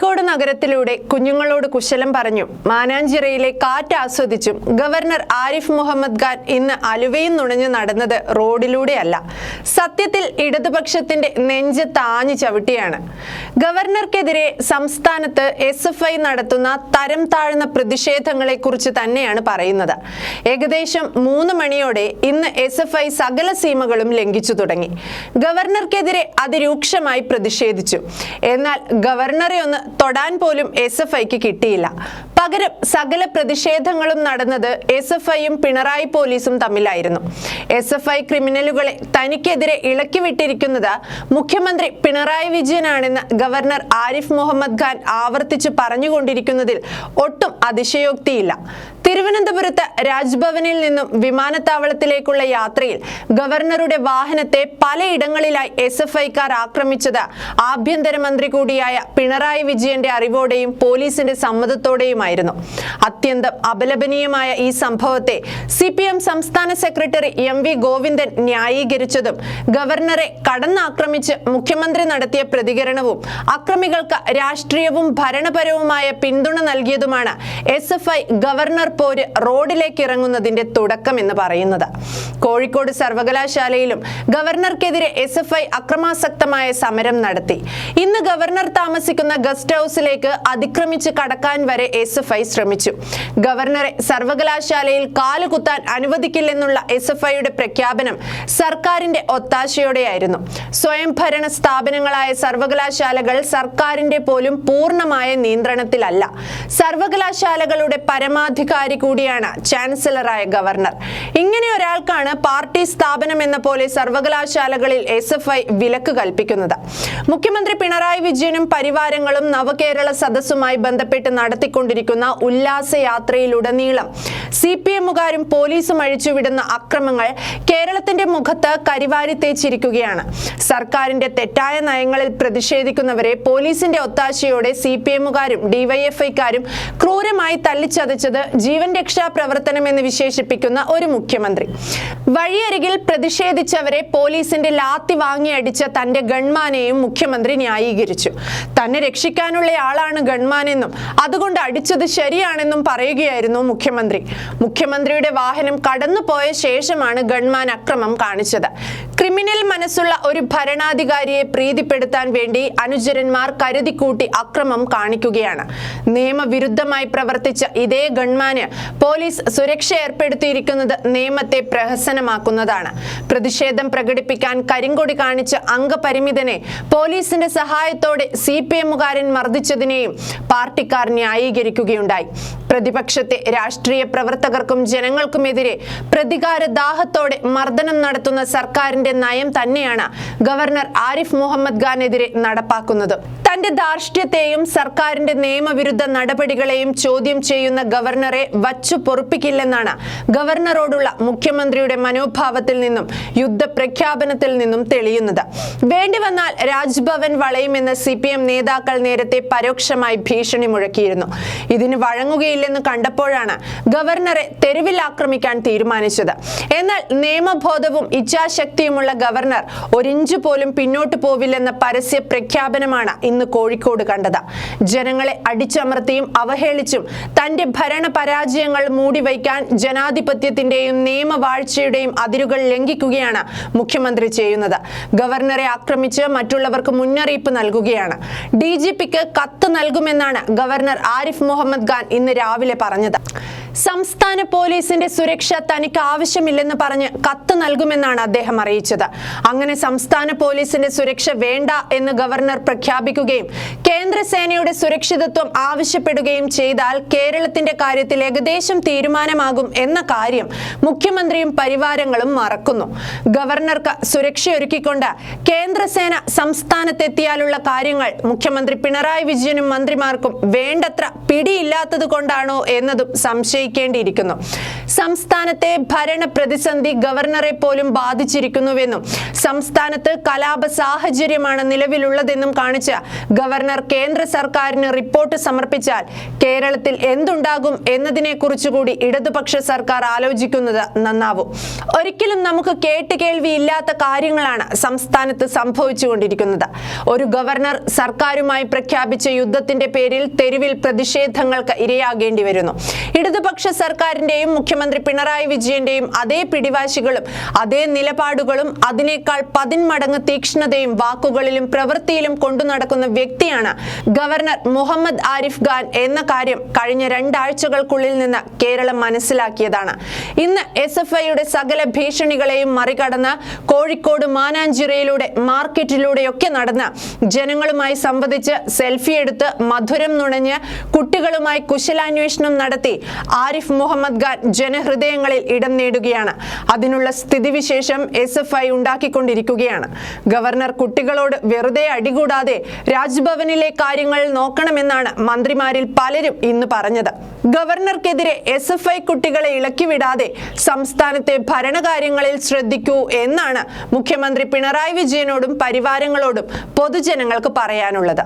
കോഴിക്കോട് നഗരത്തിലൂടെ കുഞ്ഞുങ്ങളോട് കുശലം പറഞ്ഞു. മാനാഞ്ചിറയിലെ കാറ്റ് ആസ്വദിച്ചും ഗവർണർ ആരിഫ് മുഹമ്മദ് ഖാൻ ഇന്ന് അലുവയും നുണഞ്ഞു നടന്നത് റോഡിലൂടെയല്ല. സത്യത്തിൽ ഇടതുപക്ഷത്തിന്റെ നെഞ്ച് താഞ്ഞു ചവിട്ടിയാണ്. ഗവർണർക്കെതിരെ സംസ്ഥാനത്ത് എസ് എഫ് ഐ നടത്തുന്ന തരം താഴ്ന്ന പ്രതിഷേധങ്ങളെ കുറിച്ച് തന്നെയാണ് പറയുന്നത്. ഏകദേശം മൂന്ന് മണിയോടെ ഇന്ന് എസ് എഫ് ഐ സകല സീമകളും ലംഘിച്ചു തുടങ്ങി. ഗവർണർക്കെതിരെ അതിരൂക്ഷമായി പ്രതിഷേധിച്ചു. എന്നാൽ ഗവർണറെ ഒന്ന് തൊടാൻ പോലും എസ് എഫ് ഐക്ക് കിട്ടിയില്ല. പകരം സകല പ്രതിഷേധങ്ങളും നടന്നത് എസ് എഫ് ഐയും പിണറായി പോലീസും തമ്മിലായിരുന്നു. എസ് എഫ് ഐ ക്രിമിനലുകളെ തനിക്കെതിരെ ഇളക്കി വിട്ടിരിക്കുന്നത് മുഖ്യമന്ത്രി പിണറായി വിജയനാണെന്ന് ഗവർണർ ആരിഫ് മുഹമ്മദ് ഖാൻ ആവർത്തിച്ച് പറഞ്ഞുകൊണ്ടിരിക്കുന്നതിൽ ഒട്ടും അതിശയോക്തിയില്ല. തിരുവനന്തപുരത്ത് രാജ്ഭവനിൽ നിന്നും വിമാനത്താവളത്തിലേക്കുള്ള യാത്രയിൽ ഗവർണറുടെ വാഹനത്തെ പലയിടങ്ങളിലായി എസ് എഫ് ഐക്കാർ ആക്രമിച്ചത്. ആഭ്യന്തരമന്ത്രി കൂടിയായ പിണറായി വിജയന്റെ അറിവോടെയും പോലീസിന്റെ സമ്മതത്തോടെയുമായിരുന്നു. അത്യന്തം അപലപനീയമായ ഈ സംഭവത്തെ സി പി എം സംസ്ഥാന സെക്രട്ടറി എം വി ഗോവിന്ദൻ ന്യായീകരിച്ചതും ഗവർണറെ കടന്നാക്രമിച്ച് മുഖ്യമന്ത്രി നടത്തിയ പ്രതികരണവും അക്രമികൾക്ക് രാഷ്ട്രീയവും ഭരണപരവുമായ പിന്തുണ നൽകിയതുമാണ് എസ് ഗവർണർ പോര് റോഡിലേക്ക് ഇറങ്ങുന്നതിന്റെ തുടക്കം എന്ന് പറയുന്നത്. കോഴിക്കോട് സർവകലാശാലയിലും ഗവർണർക്കെതിരെ എസ് എഫ് ഐ അക്രമാസക്തമായ സമരം നടത്തി. ഇന്ന് ഗവർണർ താമസിക്കുന്ന ഗസ്റ്റ് ഹൗസിലേക്ക് അതിക്രമിച്ച് കടക്കാൻ വരെ എസ് എഫ് ഐ ശ്രമിച്ചു. ഗവർണറെ സർവകലാശാലയിൽ കാലുകുത്താൻ അനുവദിക്കില്ലെന്നുള്ള എസ് എഫ് ഐയുടെ പ്രഖ്യാപനം സർക്കാരിന്റെ ഒത്താശയോടെയായിരുന്നു. സ്വയംഭരണ സ്ഥാപനങ്ങളായ സർവകലാശാലകൾ സർക്കാരിന്റെ പോലും പൂർണമായ നിയന്ത്രണത്തിലല്ല. സർവകലാശാലകളുടെ പരമാധികാരി കൂടിയാണ് ചാൻസലറായ ഗവർണർ. ഇങ്ങനെ ഒരാൾക്കാണ് പാർട്ടി സ്ഥാപനം എന്ന പോലെ സർവകലാശാലകളിൽ എസ് എഫ് ഐ വിലക്ക് കൽപ്പിക്കുന്നത്. മുഖ്യമന്ത്രി പിണറായി വിജയനും പരിവാരങ്ങളും നവകേരള സദസ്സുമായി ബന്ധപ്പെട്ട് നടത്തിക്കൊണ്ടിരിക്കുന്ന ഉല്ലാസ യാത്രയിലുടനീളം സി പി എമ്മുകാരും പോലീസും അഴിച്ചുവിടുന്ന അക്രമങ്ങൾ കേരളത്തിന്റെ മുഖത്ത് കരിവാരി തേച്ചിരിക്കുകയാണ്. സർക്കാരിന്റെ തെറ്റായ നയങ്ങളിൽ പ്രതിഷേധിക്കുന്നവരെ പോലീസിന്റെ ഒത്താശയോടെ സി പി എമ്മുകാരും ഡിവൈഎഫ്ഐക്കാരും ക്രൂരമായി തല്ലിച്ചതച്ചത് ജീവൻ രക്ഷാ പ്രവർത്തനം എന്ന് വിശേഷിപ്പിക്കുന്ന ഒരു മുഖ്യമന്ത്രി. വഴിയരികിൽ പ്രതിഷേധിച്ചവരെ പോലീസിന്റെ ലാത്തി വാങ്ങിയടിച്ച തന്റെ ഗൺമാനെയും മുഖ്യമന്ത്രി ന്യായീകരിച്ചു. തന്നെ രക്ഷിക്കാനുള്ള ആളാണ് ഗൺമാനെന്നും അതുകൊണ്ട് അടിച്ചത് ശരിയാണെന്നും പറയുകയായിരുന്നു മുഖ്യമന്ത്രി. മുഖ്യമന്ത്രിയുടെ വാഹനം കടന്നുപോയ ശേഷമാണ് ഗൺമാൻ അക്രമം കാണിച്ചത്. ക്രിമിനൽ മനസ്സുള്ള ഒരു ഭരണാധികാരിയെ പ്രീതിപ്പെടുത്താൻ വേണ്ടി അനുചരന്മാർ കരുതിക്കൂട്ടി അക്രമം കാണിക്കുകയാണ്. നിയമവിരുദ്ധമായി പ്രവർത്തിച്ച ഇതേ ഗൺമാന് പോലീസ് സുരക്ഷ ഏർപ്പെടുത്തിയിരിക്കുന്നത് നിയമത്തെ പ്രഹസനമാക്കുന്നതാണ്. പ്രതിഷേധം പ്രകടിപ്പിക്കാൻ കരിങ്കൊടി കാണിച്ച അംഗപരിമിതനെ പോലീസിന്റെ സഹായത്തോടെ സി പി എമ്മുകാരൻ മർദ്ദിച്ചതിനെയും പാർട്ടിക്കാർ ന്യായീകരിക്കുകയുണ്ടായി. പ്രതിപക്ഷത്തെ രാഷ്ട്രീയ പ്രവർത്തകർക്കും ജനങ്ങൾക്കുമെതിരെ പ്രതികാര ദാഹത്തോടെ മർദ്ദനം നടത്തുന്ന സർക്കാരിന്റെ നയം തന്നെയാണ് ഗവർണർ ആരിഫ് മുഹമ്മദ് ഖാനെതിരെ നടപ്പാക്കുന്നത്. തന്റെ ധാർഷ്ട്യത്തെയും സർക്കാരിന്റെ നിയമവിരുദ്ധ നടപടികളെയും ചോദ്യം ചെയ്യുന്ന ഗവർണറെ വച്ചു പൊറുപ്പിക്കില്ലെന്നാണ് ഗവർണറോടുള്ള മുഖ്യമന്ത്രിയുടെ മനോഭാവത്തിൽ നിന്നും യുദ്ധപ്രഖ്യാപനത്തിൽ നിന്നും തെളിയുന്നത്. വേണ്ടിവന്നാൽ രാജ്ഭവൻ വളയുമെന്ന് സി നേതാക്കൾ നേരത്തെ പരോക്ഷമായി ഭീഷണി മുഴക്കിയിരുന്നു. ഇതിന് വഴങ്ങുകയില്ലെന്ന് കണ്ടപ്പോഴാണ് ഗവർണറെ തെരുവിൽ ആക്രമിക്കാൻ തീരുമാനിച്ചത്. എന്നാൽ നിയമബോധവും ഇച്ഛാശക്തിയുമുള്ള ഗവർണർ ഒരിഞ്ചു പോലും പിന്നോട്ട് പോവില്ലെന്ന പരസ്യ പ്രഖ്യാപനമാണ് ഇന്ന് കോഴിക്കോട് കണ്ടത്. ജനങ്ങളെ അടിച്ചമർത്തിയും അവഹേളിച്ചും തന്റെ ഭരണ പരാജയങ്ങൾ മൂടിവയ്ക്കാൻ ജനാധിപത്യത്തിന്റെയും നിയമവാഴ്ചയുടെയും അതിരുകൾ ലംഘിക്കുകയാണ് മുഖ്യമന്ത്രി ചെയ്യുന്നത്. ഗവർണറെ ആക്രമിച്ച് മറ്റുള്ളവർക്ക് മുന്നറിയിപ്പ് നൽകുകയാണ്. ഡി ജി പിക്ക് കത്ത് നൽകുമെന്നാണ് ഗവർണർ ആരിഫ് മുഹമ്മദ് ഖാൻ ഇന്ന് രാവിലെ പറഞ്ഞത്. സംസ്ഥാന പോലീസിന്റെ സുരക്ഷ തനിക്ക് ആവശ്യമില്ലെന്ന് പറഞ്ഞ് കത്ത് നൽകുമെന്നാണ് അദ്ദേഹം അറിയിച്ചത്. അങ്ങനെ സംസ്ഥാന പോലീസിന്റെ സുരക്ഷ വേണ്ട എന്ന് ഗവർണർ പ്രഖ്യാപിക്കുകയും കേന്ദ്ര സേനയുടെ സുരക്ഷിതത്വം ആവശ്യപ്പെടുകയും ചെയ്താൽ കേരളത്തിന്റെ കാര്യത്തിൽ ഏകദേശം തീരുമാനമാകും എന്ന കാര്യം മുഖ്യമന്ത്രിയും പരിവാരങ്ങളും മറക്കുന്നു. ഗവർണർക്ക് സുരക്ഷയൊരുക്കിക്കൊണ്ട് കേന്ദ്ര സേന സംസ്ഥാനത്തെത്തിയാലുള്ള കാര്യങ്ങൾ മുഖ്യമന്ത്രി പിണറായി വിജയനും മന്ത്രിമാർക്കും വേണ്ടത്ര പിടിയില്ലാത്തത് കൊണ്ടാണോ എന്നതും സംശയിക്കേണ്ടിയിരിക്കുന്നു സംസ്ഥാനത്തെ ഭരണ പ്രതിസന്ധി ഗവർണറെ പോലും ബാധിച്ചിരിക്കുന്നുവെന്നും സംസ്ഥാനത്ത് കലാപ സാഹചര്യമാണ് നിലവിലുള്ളതെന്നും കാണിച്ച് ഗവർണർ കേന്ദ്ര സർക്കാരിന് റിപ്പോർട്ട് സമർപ്പിച്ചാൽ കേരളത്തിൽ എന്തുണ്ടാകും എന്നതിനെ കുറിച്ചുകൂടി ഇടതുപക്ഷ സർക്കാർ ആലോചിക്കുന്നത് നന്നാവും. ഒരിക്കലും നമുക്ക് കേട്ടുകേൾവിയില്ലാത്ത കാര്യങ്ങളാണ് സംസ്ഥാനത്ത് സംഭവിച്ചുകൊണ്ടിരിക്കുന്നത്. ഒരു ഗവർണർ സർക്കാരുമായി പ്രഖ്യാപിച്ച യുദ്ധത്തിന്റെ പേരിൽ തെരുവിൽ പ്രതിഷേധങ്ങൾക്ക് ഇരയാകേണ്ടി വരുന്നു ഇടതുപക്ഷ സർക്കാരിന്റെയും മുഖ്യമന്ത്രി പിണറായി വിജയന്റെയും അതേ പിടിവാശികളും അതേ നിലപാടുകളും അതിനേക്കാൾ പതിന്മടങ്ങ് തീക്ഷ്ണതയും വാക്കുകളിലും പ്രവൃത്തിയിലും കൊണ്ടു നടക്കുന്ന വ്യക്തിയാണ് ഗവർണർ മുഹമ്മദ് ആരിഫ് ഖാൻ എന്ന കാര്യം കഴിഞ്ഞ രണ്ടാഴ്ചകൾക്കുള്ളിൽ നിന്ന് കേരളം മനസ്സിലാക്കിയതാണ്. ഇന്ന് എസ് എഫ് ഐയുടെ സകല ഭീഷണികളെയും മറികടന്ന് കോഴിക്കോട് മാനാഞ്ചിറയിലൂടെ മാർക്കറ്റിലൂടെയൊക്കെ നടന്ന് ജനങ്ങളുമായി സംവദിച്ച് സെൽഫി എടുത്ത് മധുരം നുണഞ്ഞ് കുട്ടികളുമായി കുശലാന്വേഷണം നടത്തി ആരിഫ് മുഹമ്മദ് ഖാൻ ജനഹൃദയങ്ങളിൽ ഇടം നേടുകയാണ്. അതിനുള്ള സ്ഥിതിവിശേഷം എസ് എഫ് ഐ ഉണ്ടാക്കിക്കൊണ്ടിരിക്കുകയാണ്. ഗവർണർ കുട്ടികളോട് വെറുതെ അടികൂടാതെ രാജ്ഭവനിലെ കാര്യങ്ങൾ നോക്കണമെന്നാണ് മന്ത്രിമാരിൽ പലരും ഇന്ന് പറഞ്ഞത്. ഗവർണർക്കെതിരെ എസ് എഫ് ഐ കുട്ടികളെ ഇളക്കിവിടാതെ സംസ്ഥാനത്തെ ഭരണകാര്യങ്ങളിൽ ശ്രദ്ധിക്കൂ എന്നാണ് മുഖ്യമന്ത്രി പിണറായി വിജയനോടും പരിവാരങ്ങളോടും പൊതുജനങ്ങൾക്ക് പറയാനുള്ളത്.